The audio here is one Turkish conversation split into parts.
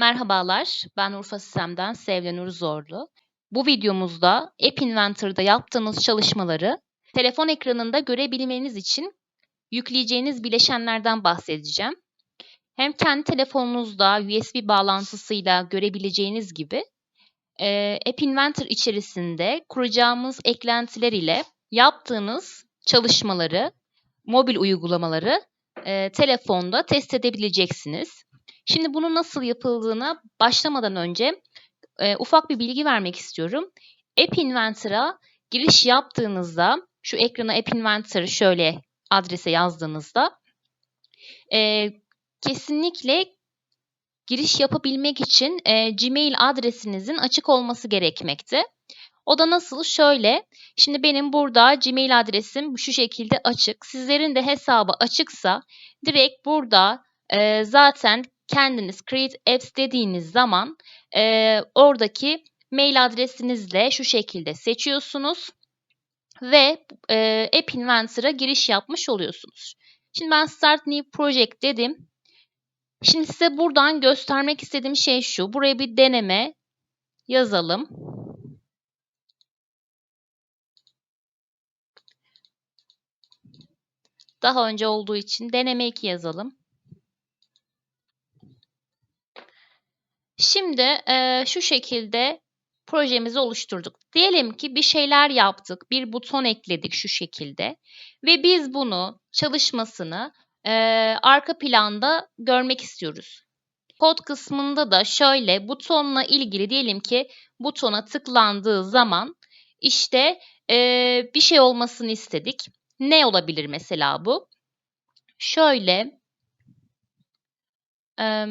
Merhabalar, ben Urfa Sistem'den Sevlenur Zorlu. Bu videomuzda App Inventor'da yaptığınız çalışmaları telefon ekranında görebilmeniz için yükleyeceğiniz bileşenlerden bahsedeceğim. Hem kendi telefonunuzda USB bağlantısıyla görebileceğiniz gibi e, App Inventor içerisinde kuracağımız eklentiler ile yaptığınız çalışmaları, mobil uygulamaları e, telefonda test edebileceksiniz. Şimdi bunun nasıl yapıldığına başlamadan önce e, ufak bir bilgi vermek istiyorum. App Inventor'a giriş yaptığınızda, şu ekrana App Inventor'ı şöyle adrese yazdığınızda e, kesinlikle giriş yapabilmek için e, Gmail adresinizin açık olması gerekmekte. O da nasıl? Şöyle. Şimdi benim burada Gmail adresim şu şekilde açık. Sizlerin de hesabı açıksa direkt burada e, zaten kendiniz Create Apps dediğiniz zaman e, oradaki mail adresinizle şu şekilde seçiyorsunuz ve e, App Inventor'a giriş yapmış oluyorsunuz. Şimdi ben Start New Project dedim. Şimdi size buradan göstermek istediğim şey şu. Buraya bir deneme yazalım. Daha önce olduğu için deneme 2 yazalım. Şimdi e, şu şekilde projemizi oluşturduk. Diyelim ki bir şeyler yaptık, bir buton ekledik şu şekilde ve biz bunu çalışmasını e, arka planda görmek istiyoruz. Kod kısmında da şöyle butonla ilgili diyelim ki butona tıklandığı zaman işte e, bir şey olmasını istedik. Ne olabilir mesela bu? Şöyle e,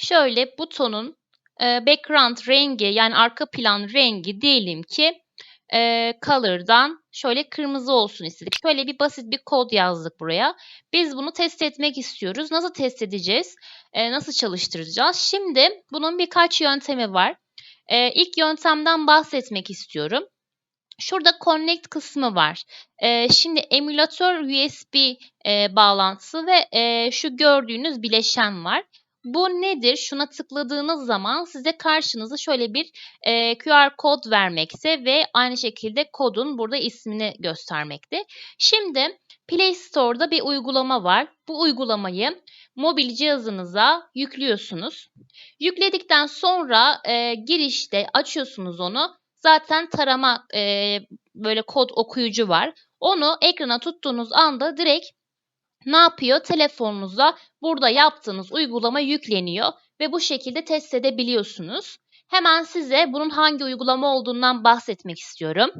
Şöyle butonun e, background rengi yani arka plan rengi diyelim ki e, color'dan şöyle kırmızı olsun istedik. Şöyle bir basit bir kod yazdık buraya. Biz bunu test etmek istiyoruz. Nasıl test edeceğiz? E, nasıl çalıştıracağız? Şimdi bunun birkaç yöntemi var. E, ilk yöntemden bahsetmek istiyorum. Şurada connect kısmı var. E, şimdi emülatör USB e, bağlantısı ve e, şu gördüğünüz bileşen var. Bu nedir? Şuna tıkladığınız zaman size karşınıza şöyle bir e, QR kod vermekte ve aynı şekilde kodun burada ismini göstermekte. Şimdi Play Store'da bir uygulama var. Bu uygulamayı mobil cihazınıza yüklüyorsunuz. Yükledikten sonra e, girişte açıyorsunuz onu. Zaten tarama e, böyle kod okuyucu var. Onu ekrana tuttuğunuz anda direkt ne yapıyor? Telefonunuza burada yaptığınız uygulama yükleniyor ve bu şekilde test edebiliyorsunuz. Hemen size bunun hangi uygulama olduğundan bahsetmek istiyorum.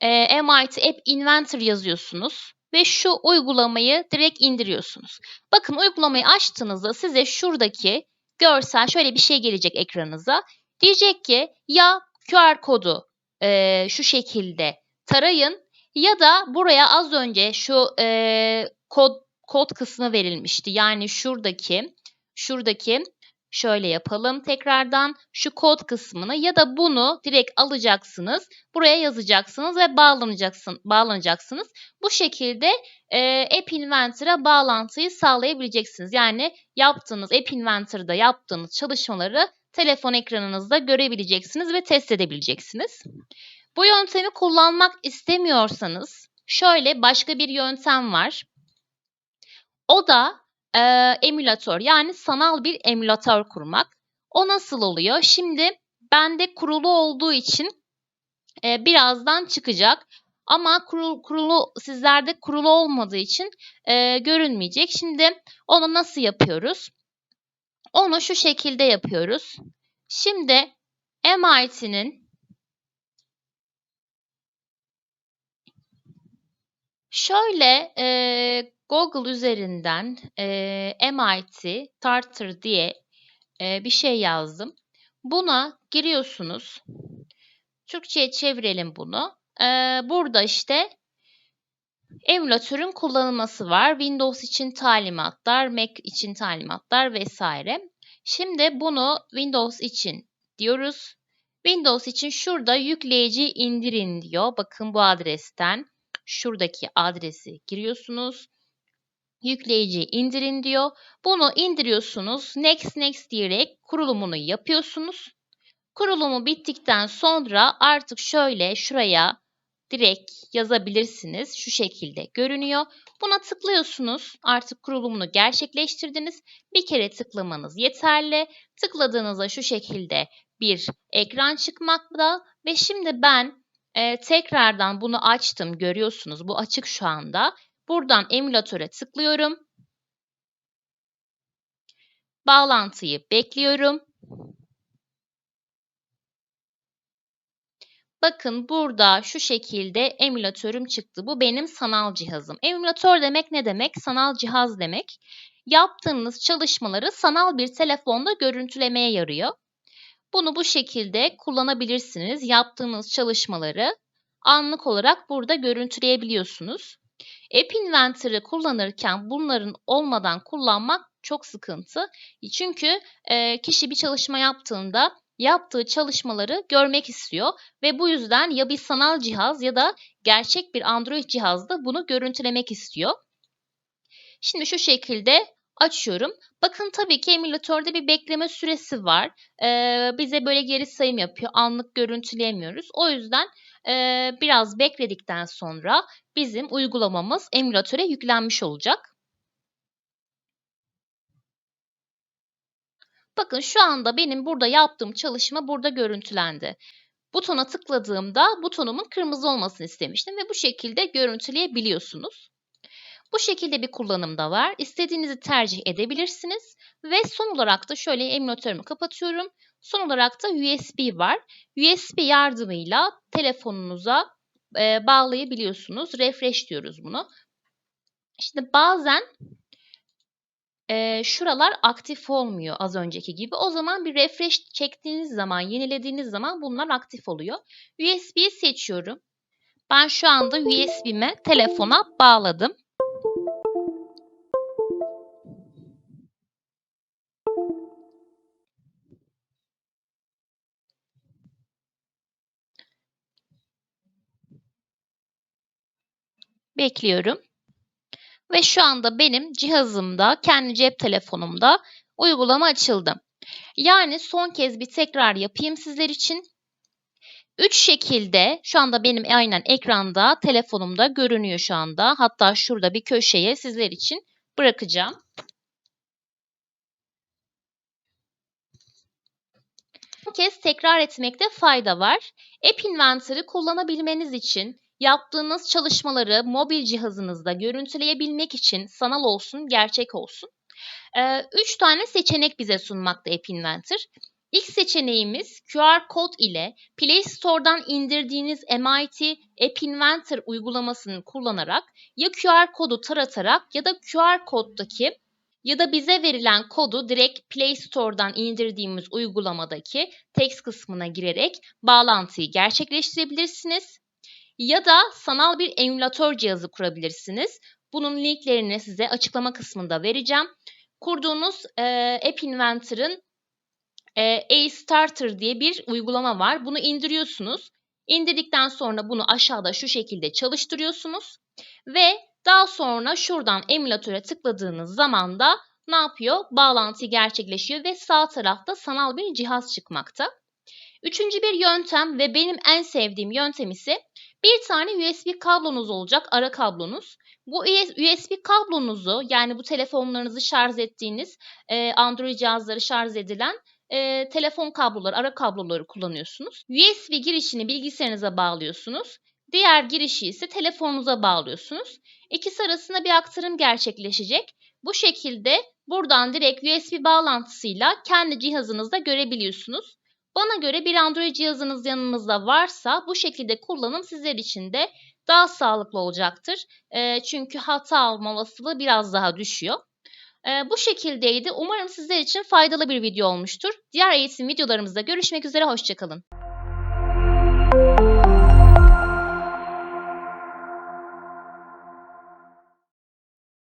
E, MIT App Inventor yazıyorsunuz ve şu uygulamayı direkt indiriyorsunuz. Bakın uygulamayı açtığınızda size şuradaki görsel şöyle bir şey gelecek ekranınıza. Diyecek ki ya QR kodu e, şu şekilde tarayın ya da buraya az önce şu e, kod kod kısmı verilmişti. Yani şuradaki şuradaki şöyle yapalım tekrardan şu kod kısmını ya da bunu direkt alacaksınız. Buraya yazacaksınız ve bağlanacaksın, bağlanacaksınız. Bu şekilde e, App Inventor'a bağlantıyı sağlayabileceksiniz. Yani yaptığınız App Inventor'da yaptığınız çalışmaları telefon ekranınızda görebileceksiniz ve test edebileceksiniz. Bu yöntemi kullanmak istemiyorsanız şöyle başka bir yöntem var. O da e, emülatör yani sanal bir emülatör kurmak. O nasıl oluyor? Şimdi bende kurulu olduğu için e, birazdan çıkacak. Ama kurulu, kurulu sizlerde kurulu olmadığı için e, görünmeyecek. Şimdi onu nasıl yapıyoruz? Onu şu şekilde yapıyoruz. Şimdi MIT'nin Şöyle e, Google üzerinden e, MIT Tartar diye e, bir şey yazdım. Buna giriyorsunuz. Türkçe'ye çevirelim bunu. E, burada işte emülatörün kullanılması var. Windows için talimatlar, Mac için talimatlar vesaire. Şimdi bunu Windows için diyoruz. Windows için şurada yükleyici indirin diyor. Bakın bu adresten şuradaki adresi giriyorsunuz. Yükleyiciyi indirin diyor. Bunu indiriyorsunuz. Next next diyerek kurulumunu yapıyorsunuz. Kurulumu bittikten sonra artık şöyle şuraya direkt yazabilirsiniz. Şu şekilde görünüyor. Buna tıklıyorsunuz. Artık kurulumunu gerçekleştirdiniz. Bir kere tıklamanız yeterli. Tıkladığınızda şu şekilde bir ekran çıkmakta ve şimdi ben e, tekrardan bunu açtım. Görüyorsunuz bu açık şu anda. Buradan emülatöre tıklıyorum. Bağlantıyı bekliyorum. Bakın burada şu şekilde emülatörüm çıktı. Bu benim sanal cihazım. Emülatör demek ne demek? Sanal cihaz demek. Yaptığınız çalışmaları sanal bir telefonda görüntülemeye yarıyor. Bunu bu şekilde kullanabilirsiniz. Yaptığınız çalışmaları anlık olarak burada görüntüleyebiliyorsunuz. App Inventor'ı kullanırken bunların olmadan kullanmak çok sıkıntı. Çünkü e, kişi bir çalışma yaptığında yaptığı çalışmaları görmek istiyor ve bu yüzden ya bir sanal cihaz ya da gerçek bir Android cihazda bunu görüntülemek istiyor. Şimdi şu şekilde açıyorum. Bakın tabii ki emülatörde bir bekleme süresi var. Ee, bize böyle geri sayım yapıyor. Anlık görüntüleyemiyoruz. O yüzden e, biraz bekledikten sonra bizim uygulamamız emülatöre yüklenmiş olacak. Bakın şu anda benim burada yaptığım çalışma burada görüntülendi. Butona tıkladığımda butonumun kırmızı olmasını istemiştim ve bu şekilde görüntüleyebiliyorsunuz. Bu şekilde bir kullanım da var. İstediğinizi tercih edebilirsiniz. Ve son olarak da şöyle emülatörümü kapatıyorum. Son olarak da USB var. USB yardımıyla telefonunuza e, bağlayabiliyorsunuz. Refresh diyoruz bunu. Şimdi bazen e, şuralar aktif olmuyor az önceki gibi. O zaman bir refresh çektiğiniz zaman, yenilediğiniz zaman bunlar aktif oluyor. USB'yi seçiyorum. Ben şu anda USB'me telefona bağladım. Bekliyorum. Ve şu anda benim cihazımda, kendi cep telefonumda uygulama açıldı. Yani son kez bir tekrar yapayım sizler için. Üç şekilde şu anda benim aynen ekranda, telefonumda görünüyor şu anda. Hatta şurada bir köşeye sizler için bırakacağım. Kez tekrar etmekte fayda var. App Inventor'ı kullanabilmeniz için yaptığınız çalışmaları mobil cihazınızda görüntüleyebilmek için sanal olsun, gerçek olsun. Ee, üç tane seçenek bize sunmakta App Inventor. İlk seçeneğimiz QR kod ile Play Store'dan indirdiğiniz MIT App Inventor uygulamasını kullanarak ya QR kodu taratarak ya da QR koddaki ya da bize verilen kodu direkt Play Store'dan indirdiğimiz uygulamadaki text kısmına girerek bağlantıyı gerçekleştirebilirsiniz ya da sanal bir emülatör cihazı kurabilirsiniz. Bunun linklerini size açıklama kısmında vereceğim. Kurduğunuz e, App Inventor'ın e, A-Starter diye bir uygulama var. Bunu indiriyorsunuz. İndirdikten sonra bunu aşağıda şu şekilde çalıştırıyorsunuz. Ve daha sonra şuradan emülatöre tıkladığınız zaman da ne yapıyor? Bağlantı gerçekleşiyor ve sağ tarafta sanal bir cihaz çıkmakta. Üçüncü bir yöntem ve benim en sevdiğim yöntem ise bir tane USB kablonuz olacak, ara kablonuz. Bu USB kablonuzu yani bu telefonlarınızı şarj ettiğiniz e, Android cihazları şarj edilen e, telefon kabloları, ara kabloları kullanıyorsunuz. USB girişini bilgisayarınıza bağlıyorsunuz. Diğer girişi ise telefonunuza bağlıyorsunuz. İkisi arasında bir aktarım gerçekleşecek. Bu şekilde buradan direkt USB bağlantısıyla kendi cihazınızda görebiliyorsunuz. Bana göre bir Android cihazınız yanınızda varsa bu şekilde kullanım sizler için de daha sağlıklı olacaktır. E, çünkü hata alma olasılığı biraz daha düşüyor. E, bu şekildeydi. Umarım sizler için faydalı bir video olmuştur. Diğer eğitim videolarımızda görüşmek üzere. Hoşçakalın.